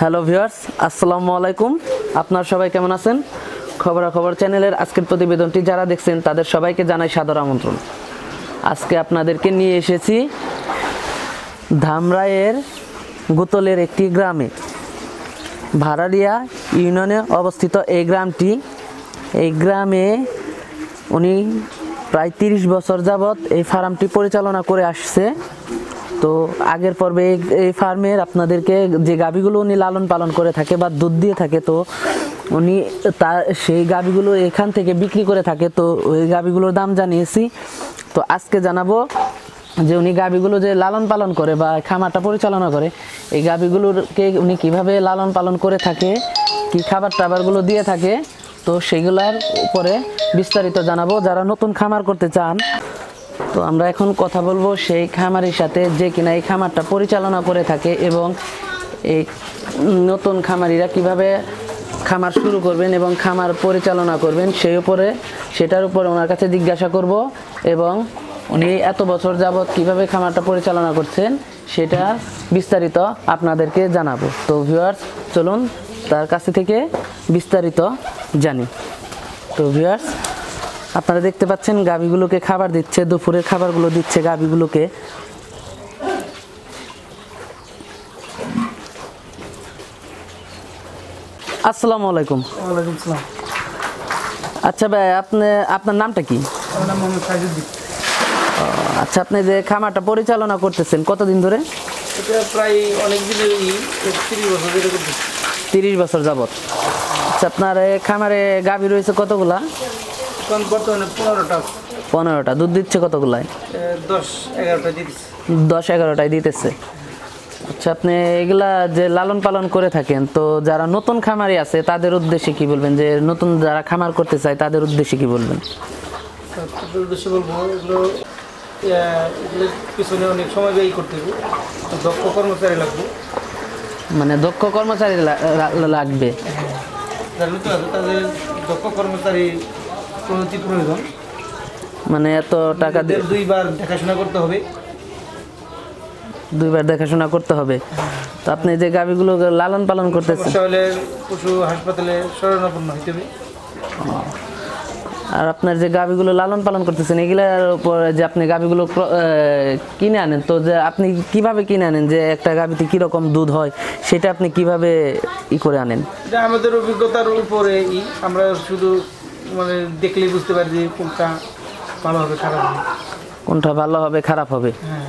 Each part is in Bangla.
হ্যালো ভিউয়ার্স, আসসালামু আলাইকুম। আপনার সবাই কেমন আছেন? খবরাখবর চ্যানেলের আজকের প্রতিবেদনটি যারা দেখছেন, তাদের সবাইকে জানাই সাদর আমন্ত্রণ। আজকে আপনাদেরকে নিয়ে এসেছি ধামরাইয়ের গুতলের একটি গ্রামে। ভাড়ারিয়া ইউনিয়নে অবস্থিত এই গ্রামটি। এই গ্রামে উনি প্রায় তিরিশ বছর যাবৎ এই ফার্মটি পরিচালনা করে আসছে। তো আগের পর্বে এই- ফার্মের আপনাদেরকে যে গাভীগুলো উনি লালন পালন করে থাকে বা দুধ দিয়ে থাকে, তো উনি তার সেই গাভীগুলো এখান থেকে বিক্রি করে থাকে, তো ওই গাভীগুলোর দাম জানিয়েছি। তো আজকে জানাব যে উনি গাভীগুলো যে লালন পালন করে বা খামারটা পরিচালনা করে, এই গাভীগুলোকে উনি কীভাবে লালন পালন করে থাকে, কি খাবার টাবারগুলো দিয়ে থাকে, তো সেগুলার উপরে বিস্তারিত জানাব। যারা নতুন খামার করতে চান তো আমরা এখন কথা বলব সেই খামারের সাথে যে কিনা এই খামারটা পরিচালনা করে থাকে এবং এই নতুন খামারিরা কীভাবে খামার শুরু করবেন এবং খামার পরিচালনা করবেন সেই উপরে সেটার উপরে ওনার কাছে জিজ্ঞাসা করব এবং উনি এত বছর যাবৎ কীভাবে খামারটা পরিচালনা করছেন সেটা বিস্তারিত আপনাদেরকে জানাব। তো ভিউয়ার্স চলুন তার কাছে থেকে বিস্তারিত জানি। তো ভিউয়ার্স আপনারা দেখতে পাচ্ছেন গাভীগুলোকে খাবার দিচ্ছে দুপুরের খাবারগুলো দিচ্ছে গাভীগুলোকে। আসসালামু আলাইকুম। ওয়ালাইকুম আচ্ছা ভাই আপনি আপনার নামটা কি? আচ্ছা আপনি যে খামারটা পরিচালনা করতেছেন কতদিন ধরে? এটা প্রায় অনেক দিনেরই তিরিশ বছর যাবত আচ্ছা আপনার এই খামারে গাভী রয়েছে কতগুলা? এখন বর্তমানে পনেরোটা। পনেরোটা। দুধ দিচ্ছে কতগুলায় দশ এগারোটা দিতেছি। দশ এগারোটায় দিতেছে। আচ্ছা আপনি এগুলা যে লালন পালন করে থাকেন তো যারা নতুন খামারি আছে তাদের উদ্দেশ্যে কি বলবেন? যে নতুন যারা খামার করতে চায় তাদের উদ্দেশ্যে কি বলবেন? তাদের উদ্দেশ্যে বলব এগুলো এগুলোর পিছনে অনেক সময় ব্যয় করতে হবে। দক্ষ কর্মচারী লাগবে। মানে দক্ষ কর্মচারী লাগবে? যারা নতুন আছে তাদের দক্ষ কর্মচারী প্রয়োজন। মানে এত টাকা দিয়ে? দুইবার দেখাশোনা করতে হবে। দুইবার দেখাশোনা করতে হবে। তো আপনি যে গাভীগুলো লালন পালন করতেছেন। সমস্যা হলে পশু হাসপাতালে শরণাপন্ন হইতে হবে। আর আপনার যে গাভীগুলো লালন পালন করতেছেন এগুলার উপর যে আপনি গাভীগুলো কিনে আনেন তো যে আপনি কীভাবে কিনে আনেন যে একটা গাভীতে কীরকম দুধ হয় সেটা আপনি কীভাবে ই করে আনেন? এটা আমাদের অভিজ্ঞতার উপরে আমরা শুধু মানে দেখলেই বুঝতে পারি যে কোনটা ভালো হবে খারাপ হবে। কোনটা ভালো হবে খারাপ হবে? হ্যাঁ।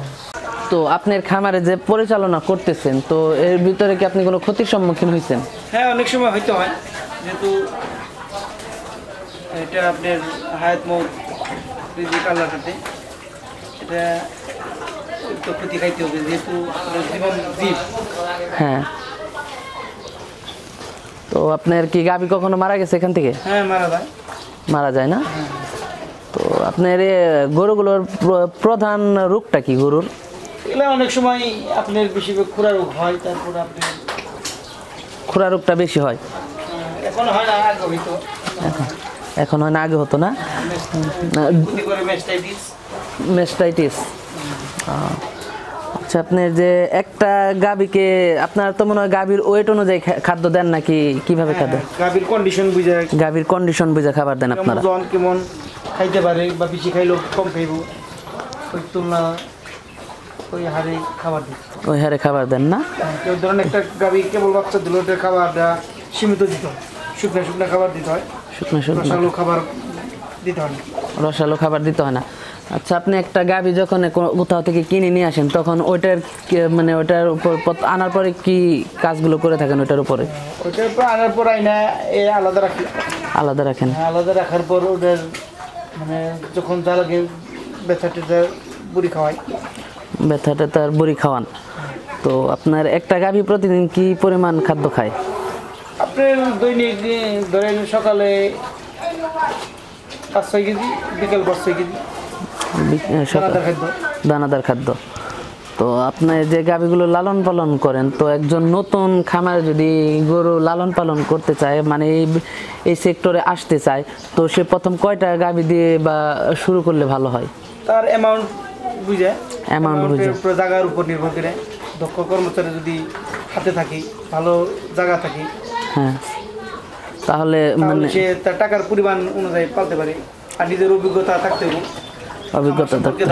তো আপনার খামারে যে পরিচালনা করতেছেন তো এর ভিতরে কি আপনি কোনো ক্ষতির সম্মুখীন হয়েছেন হ্যাঁ অনেক সময় হইতে হয়। যেহেতু এটা আপনার হায়াত মৌ রিজিক আল্লাহর হাতে। এটা তো ক্ষতি খাইতে হবে যেহেতু জীবন জীব। হ্যাঁ। তো আপনার কি গাভী কখনো মারা গেছে এখান থেকে? হ্যাঁ মারা যায়। মারা যায় না। তো আপনার গরুগুলোর প্রধান রোগটা কি গরুর? এগুলো অনেক সময় আপনার বেশি খুরা রোগ হয় তারপর আপনি খুরা রোগটা বেশি হয়। এখন হয় না আগে হইতো। এখন হয় না আগে হতো না? মেস্টাইটিস। মেস্টাইটিস। আচ্ছা আপনি যে একটা গাভীকে আপনার তো মনে হয় গাভীর ওয়েট অনুযায়ী খাদ্য দেন নাকি কীভাবে খাদ্য? গাভীর কন্ডিশন বুঝে গাভীর কন্ডিশন বুঝে খাবার দেন আপনারা। জন কেমন খাইতে পারে বা বেশি খাইলেও কম খাইব ওই তুলনা ওই হারে খাবার দিই ওই হারে খাবার দেন না? কেউ ধরেন একটা গাভী কেবল বাচ্চা দিল ওটার খাবারটা সীমিত দিতে হয়। শুকনো শুকনো খাবার দিতে হয়। শুকনো শুকনো। রসালো খাবার দিতে হয় না। রসালো খাবার দিতে হয় না। আচ্ছা আপনি একটা গাভী যখন কোথাও থেকে কিনে নিয়ে আসেন তখন ওইটার মানে ওইটার উপর আনার পরে কি কাজগুলো করে থাকেন ওইটার উপরে? ওইটার পর আনার পর আইনা এ আলাদা রাখি। আলাদা রাখেন? আলাদা রাখার পর ওটার মানে যখন যা লাগে ব্যথা বুড়ি খাওয়াই। ব্যথাটা তার বুড়ি খাওয়ান। তো আপনার একটা গাভী প্রতিদিন কি পরিমাণ খাদ্য খায়? আপনার দৈনিক ধরেন সকালে পাঁচ ছয় কেজি বিকেল পাঁচ ছয় কেজি। দানাদার খাদ্য। তো আপনি যে গাভীগুলো লালন পালন করেন তো একজন নতুন খামারে যদি গরু লালন পালন করতে চায় মানে এই এই সেক্টরে আসতে চায় তো সে প্রথম কয়টা গাভী দিয়ে বা শুরু করলে ভালো হয়? তার অ্যামাউন্ট বুঝে। অ্যামাউন্ট বুঝে। জায়গার উপর নির্ভর করে। দক্ষ কর্মচারী যদি হাতে থাকি ভালো জায়গা থাকি। হ্যাঁ। তাহলে তাহলে মানে সে তার টাকার পরিমাণ অনুযায়ী পালতে পারে। আর নিজের অভিজ্ঞতা থাকতে হবে। অভিজ্ঞতা থাকতে।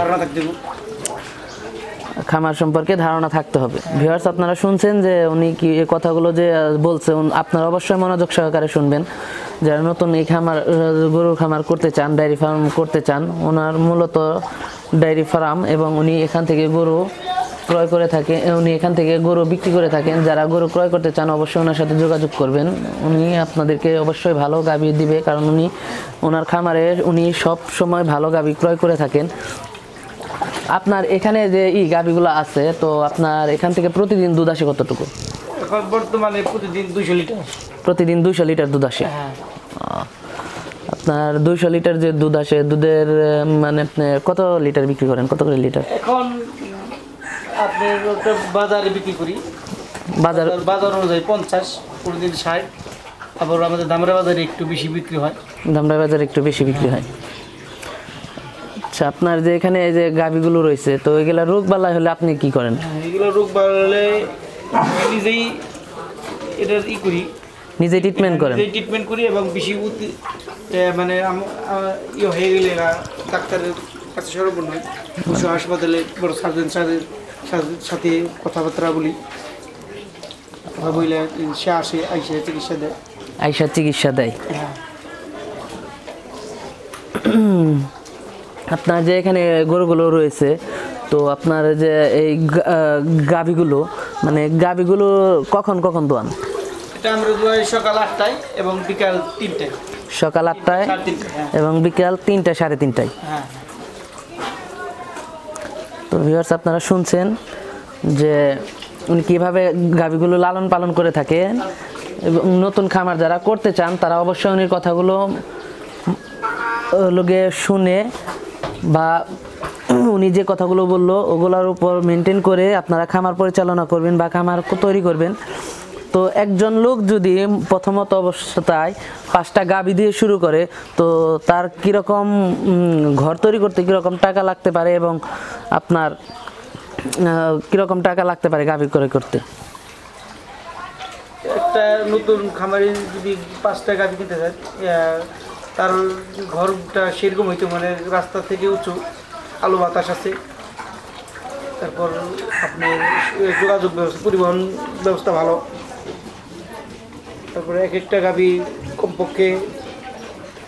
খামার সম্পর্কে ধারণা থাকতে হবে। ভিউয়ার্স আপনারা শুনছেন যে উনি কি এই কথাগুলো যে বলছে আপনারা অবশ্যই মনোযোগ সহকারে শুনবেন। যারা নতুন এই খামার গরুর খামার করতে চান ডায়েরি ফার্ম করতে চান ওনার মূলত ডায়েরি ফার্ম এবং উনি এখান থেকে গরু ক্রয় করে থাকে উনি এখান থেকে গরু বিক্রি করে থাকেন। যারা গরু ক্রয় করতে চান অবশ্যই ওনার সাথে যোগাযোগ করবেন। উনি আপনাদেরকে অবশ্যই ভালো গাভী দিবে কারণ উনি ওনার খামারে উনি সব সময় ভালো গাভী ক্রয় করে থাকেন। আপনার এখানে যে ই গাভিগুলো আছে তো আপনার এখান থেকে প্রতিদিন দুধ আসে কতটুকু? এখন বর্তমানে প্রতিদিন দুইশো লিটার প্রতিদিন দুইশো লিটার দুধ আসে? হ্যাঁ। আপনার দুইশো লিটার যে দুধ আসে দুধের মানে আপনি কত লিটার বিক্রি করেন? কত করে লিটার? এখন আপনার ওটা বাজারে বিক্রি করি। বাজার বাজার অনুযায়ী পঞ্চাশ প্রতিদিন ষাট। তারপর আমাদের দামরা বাজারে একটু বেশি বিক্রি হয়। দামরা বাজার একটু বেশি বিক্রি হয়। আচ্ছা আপনার যে এখানে এই যে গাভিগুলো রয়েছে তো এগুলা রোগ বালাই হলে আপনি কি করেন? হ্যাঁ, এগুলো রোগ বাড়লে নিজেই এটার ই করি। নিজে ট্রিটমেন্ট করেন? নিজেই ট্রিটমেন্ট করি এবং বেশি মানে ইয়ে হয়ে গেলে ডাক্তারের কাছে সরবর নয়। পশু হাসপাতালে বড় সার্জন স্যারের সাথে- কথাবার্তা বলি। কথা সে আসে আইসে চিকিৎসা দেয়। আইসা চিকিৎসা দেয়। হ্যাঁ। আপনার যে এখানে গরুগুলো রয়েছে তো আপনার যে এই গাভীগুলো মানে গাভীগুলো কখন কখন দোয়ান? এটা আমরা দুয়াই সকাল আটটায় এবং বিকাল তিনটায়। সকাল আটটায় এবং বিকাল তিনটা সাড়ে তিনটায়। হ্যাঁ। তো ভিউয়ার্স আপনারা শুনছেন যে উনি কীভাবে গাভীগুলো লালন পালন করে থাকে এবং নতুন খামার যারা করতে চান, তারা অবশ্যই উনির কথাগুলো লোকে শুনে বা উনি যে কথাগুলো বলল, ওগুলোর উপর মেনটেন করে আপনারা খামার পরিচালনা করবেন বা খামার তৈরি করবেন। তো একজন লোক যদি প্রথমত অবস্থায় পাঁচটা গাবি দিয়ে শুরু করে, তো তার কীরকম ঘর তৈরি করতে কীরকম টাকা লাগতে পারে এবং আপনার কীরকম টাকা লাগতে পারে গাভী করে করতে? একটা নতুন খামারি যদি পাঁচটা গাভি কিনতে চায় তার ঘরটা সেরকম হইতো মানে রাস্তা থেকে উঁচু, আলো বাতাস আছে। তারপর আপনি যোগাযোগ ব্যবস্থা, পরিবহন ব্যবস্থা ভালো। তারপরে এক একটা গাভি কমপক্ষে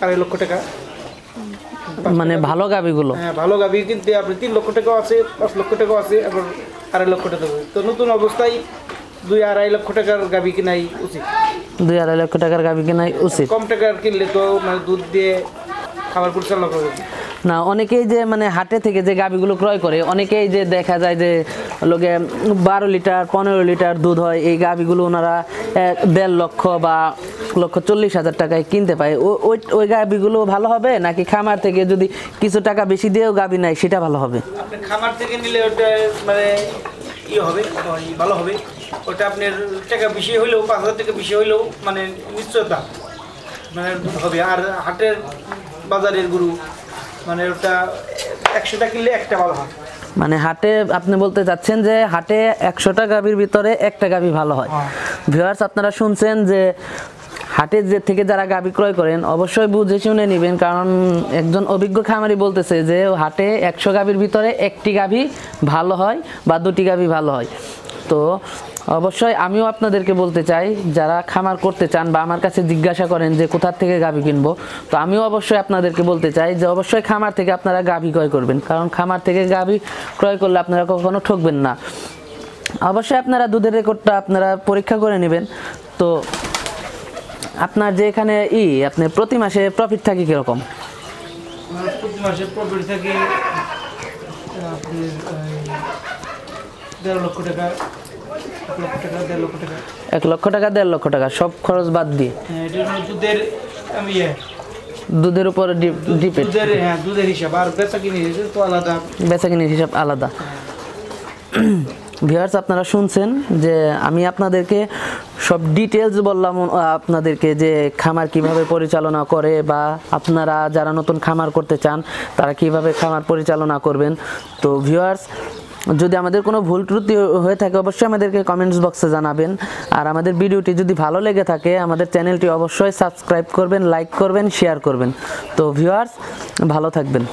আড়াই লক্ষ টাকা। মানে ভালো গাভীগুলো হ্যাঁ ভালো গাভি কিনতে আপনি তিন লক্ষ টাকাও আছে পাঁচ লক্ষ টাকাও আছে আবার আড়াই লক্ষ টাকা। তো নতুন অবস্থায় দুই আড়াই লক্ষ টাকার গাভি কিনাই উচিত। দুই আড়াই লক্ষ টাকার গাভী কেনাই উচিত। কম টাকার কিনলে তো মানে দুধ দিয়ে খাবার পরিচালনা করবে। না, অনেকেই যে মানে হাটে থেকে যে গাভিগুলো ক্রয় করে, অনেকেই যে দেখা যায় যে লোকে বারো লিটার, পনেরো লিটার দুধ হয়, এই গাভিগুলো ওনারা দেড় লক্ষ বা লক্ষ চল্লিশ হাজার টাকায় কিনতে পায়। ওই ওই গাভিগুলো ভালো হবে? নাকি খামার থেকে যদি কিছু টাকা বেশি দিয়েও গাভি নেয়, সেটা ভালো হবে? খামার থেকে নিলে ওটা মানে ইয়ে হবে ভালো হবে। ওটা আপনার টাকা বেশি হইলেও, পাঁচ হাজার টাকা বেশি হইলেও মানে নিশ্চয়তা মানে হবে। আর হাটের বাজারের গরু মানে ওটা একশোটা কিনলে একটা ভালো হয়। মানে হাটে আপনি বলতে চাচ্ছেন যে হাটে একশোটা গাভির ভিতরে একটা গাভি ভালো হয়। হ্যাঁ। ভিউয়ার্স আপনারা শুনছেন যে হাটের যে থেকে যারা গাভি ক্রয় করেন অবশ্যই বুঝে শুনে নেবেন কারণ একজন অভিজ্ঞ খামারি বলতেছে যে হাটে একশো গাভির ভিতরে একটি গাভি ভালো হয় বা দুটি গাভি ভালো হয়। তো অবশ্যই আমিও আপনাদেরকে বলতে চাই, যারা খামার করতে চান বা আমার কাছে জিজ্ঞাসা করেন যে কোথার থেকে গাভি কিনবো, তো আমিও অবশ্যই আপনাদেরকে বলতে চাই যে অবশ্যই খামার থেকে আপনারা গাভি ক্রয় করবেন। কারণ খামার থেকে গাভি ক্রয় করলে আপনারা কখনো ঠকবেন না। অবশ্যই আপনারা দুধের রেকর্ডটা আপনারা পরীক্ষা করে নেবেন। তো আপনার যে এখানে ই, আপনি প্রতি মাসে প্রফিট থাকে কীরকম? থাকে এক লক্ষ টাকা দেড় লক্ষ টাকা সব খরচ বাদ দিয়ে। হ্যাঁ মধ্যে দুধের ইয়ে দুধের উপর ডিপেন্ড দুধের হ্যাঁ দুধের হিসাব। আর বেচা কিনে তো আলাদা। বেচা কিনির হিসাব আলাদা। ভিউয়ার্স আপনারা শুনছেন যে আমি আপনাদেরকে সব ডিটেলস বললাম আপনাদেরকে যে খামার কীভাবে পরিচালনা করে বা আপনারা যারা নতুন খামার করতে চান তারা কীভাবে খামার পরিচালনা করবেন। তো ভিউয়ার্স যদি আমাদের কোনো ভুল ত্রুটি হয়ে থাকে, অবশ্যই আমাদেরকে কমেন্টস বক্সে জানাবেন। আর আমাদের ভিডিওটি যদি ভালো লেগে থাকে, আমাদের চ্যানেলটি অবশ্যই সাবস্ক্রাইব করবেন লাইক করবেন শেয়ার করবেন। তো ভিউয়ার্স ভালো থাকবেন।